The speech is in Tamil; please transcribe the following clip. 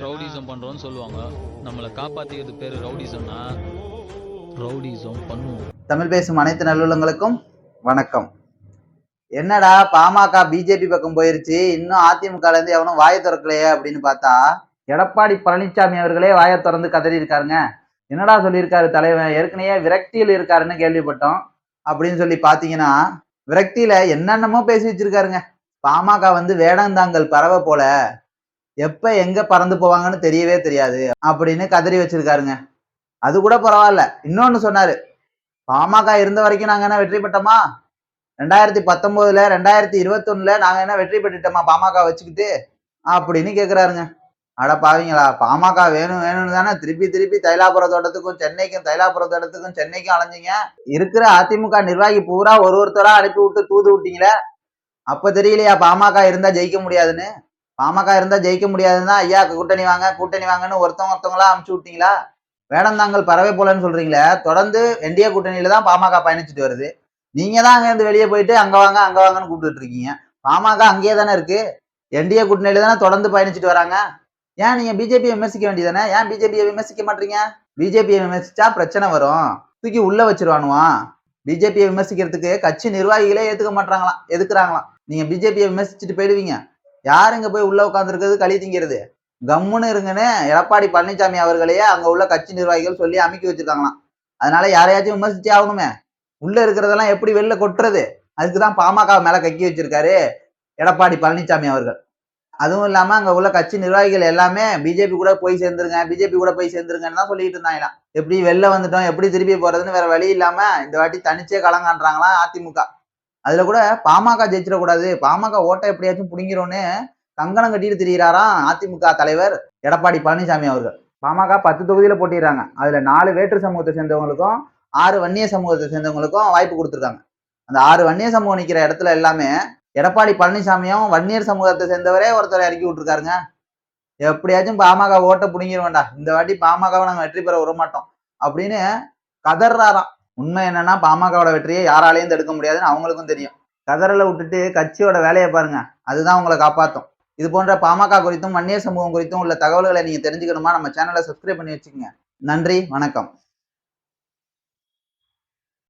ரவுடிசம் பண்றோம்னு சொல்லுவாங்க. நம்மளை காப்பாத்திக்கிறது பேரு ரவுடிசம்னா ரவுடிசம் பண்ணுவோம். தமிழ் பேசும் அனைத்து நல்லுள்ளங்களுக்கும் வணக்கம். என்னடா பாமக பிஜேபி பக்கம் போயிருச்சு. இன்னும் அதிமுகல இருந்து எவனும் வாயை திறக்கலையே அப்படின்னு பார்த்தா எடப்பாடி பழனிசாமி அவர்களே வாயை திறந்து கதறி இருக்காருங்க என்னடா சொல்லியிருக்காரு தலைவன்? ஏற்கனவே விரக்தியில் இருக்காருன்னு கேள்விப்பட்டோம். அப்படின்னு சொல்லி பார்த்தீங்கன்னா விரக்தியில என்னென்னமோ பேசி வச்சிருக்காருங்க. பாமக வந்து வேடந்தாங்கல் பறவை போல எப்ப எங்க பறந்து போவாங்கன்னு தெரியவே தெரியாது அப்படின்னு கதறி வச்சிருக்காருங்க. அது கூட பரவாயில்ல. இன்னொன்னு சொன்னாரு. பாமக இருந்த வரைக்கும் நாங்க என்ன வெற்றி பெற்றோமா? ரெண்டாயிரத்தி பத்தொன்பதுல ரெண்டாயிரத்தி இருபத்தொன்னுல நாங்க என்ன வெற்றி பெற்றுட்டோமா? பாமக வச்சுக்கிட்டு அப்படின்னு கேக்குறாருங்க. அட பாவீங்களா? பாமக வேணும் வேணும்னு தானே திருப்பி திருப்பி தைலாபுர தோட்டத்துக்கும் சென்னைக்கும் தைலாபுர தோட்டத்துக்கும் சென்னைக்கும் அலைஞ்சிங்க. இருக்கிற அதிமுக நிர்வாகி பூரா ஒரு ஒருத்தரா அனுப்பி விட்டு தூது விட்டீங்களே? அப்ப தெரியலையா? பாமக இருந்தா ஜெயிக்க முடியாதுன்னு? பாமக இருந்தா ஜெயிக்க முடியாதுன்னா ஐயா கூட்டணி வாங்க கூட்டணி வாங்கன்னு ஒருத்தவங்க ஒருத்தவங்களா அமுச்சு விட்டீங்களா? வேடந்தாங்கல் பறவை போலன்னு சொல்றீங்களே தொடர்ந்து என்டிஏ கூட்டணியில தான் பாமக பயணிச்சுட்டு வருது. நீங்க தான் அங்கேருந்து வெளியே போயிட்டு அங்க வாங்க அங்க வாங்கன்னு கூப்பிட்டு இருக்கீங்க. பாமக அங்கேயே தானே இருக்கு. என்டிஏ கூட்டணியில தானே தொடர்ந்து பயணிச்சுட்டு வராங்க. ஏன் நீங்க பிஜேபியை விமர்சிக்க வேண்டியதானே ஏன் பிஜேபியை விமர்சிக்க மாட்டீங்க? பிஜேபியை விமர்சிச்சா பிரச்சனை வரும். தூக்கி உள்ள வச்சிருவானுவான். பிஜேபியை விமர்சிக்கிறதுக்கு கட்சி நிர்வாகிகளே ஏத்துக்க மாட்டாங்களாம் எதுக்குறாங்களாம்? நீங்க பிஜேபியை விமர்சிச்சுட்டு போயிடுவீங்க. யாருங்க போய் உள்ள உட்காந்துருக்கிறது களி திங்கிறது. கம்முன்னு இருங்கன்னு எடப்பாடி பழனிசாமி அவர்களையே அங்க உள்ள கட்சி நிர்வாகிகள் சொல்லி அமைக்கி வச்சிருக்காங்களாம். அதனால யாரையாச்சும் விமர்சிச்சே ஆகணுமே. உள்ள இருக்கிறதெல்லாம் எப்படி வெளில கொட்டுறது? அதுக்குதான் பாமக மேல கக்கி வச்சிருக்காரு எடப்பாடி பழனிசாமி அவர்கள். அதுவும் இல்லாம அங்க உள்ள கட்சி நிர்வாகிகள் எல்லாமே பிஜேபி கூட போய் சேர்ந்துருங்க பிஜேபி கூட போய் சேர்ந்துருங்கன்னு தான் சொல்லிட்டு இருந்தாங்களாம். எப்படி வெளில வந்துட்டோம் எப்படி திருப்பி போறதுன்னு வேற வழி இல்லாம இந்த வாட்டி தனிச்சே களங்காண்றாங்களாம் அதிமுக. அதுல கூட பாமக ஜெயிச்சிடக்கூடாது. பாமக ஓட்டை எப்படியாச்சும் பிடிங்கிறோன்னு கங்கணம் கட்டிட்டு திரியிறாராம் அதிமுக தலைவர் எடப்பாடி பழனிசாமி அவர்கள். பாமக பத்து தொகுதியில போட்டிடுறாங்க அதுல நாலு வேற்று சமூகத்தை சேர்ந்தவங்களுக்கும் ஆறு வன்னிய சமூகத்தை சேர்ந்தவங்களுக்கும் வாய்ப்பு கொடுத்துருக்காங்க. அந்த ஆறு வன்னிய சமூகம் நிற்கிற இடத்துல எல்லாமே எடப்பாடி பழனிசாமியும் வன்னியர் சமூகத்தை சேர்ந்தவரே ஒருத்தர் இறக்கி விட்டுருக்காருங்க. எப்படியாச்சும் பாமக ஓட்டை புடுங்கிருவேண்டா. இந்த வாட்டி பாமகவை நாங்கள் வெற்றி பெற விட மாட்டோம் அப்படின்னு கதறாராம் உண்மை என்னன்னா பாமகவோட வெற்றியை யாராலையும் தடுக்க முடியாதுன்னு அவங்களுக்கும் தெரியும். கதறலை விட்டுட்டு கட்சியோட வேலையை பாருங்க. அதுதான் உங்களை காப்பாற்றும் இது போன்ற பாமக குறித்தும் வன்னிய சமூகம் குறித்தும் உள்ள தகவல்களை நீங்க தெரிஞ்சுக்கணுமா? நம்ம சேனலை சப்ஸ்கிரைப் பண்ணி வச்சுக்கோங்க. நன்றி வணக்கம்.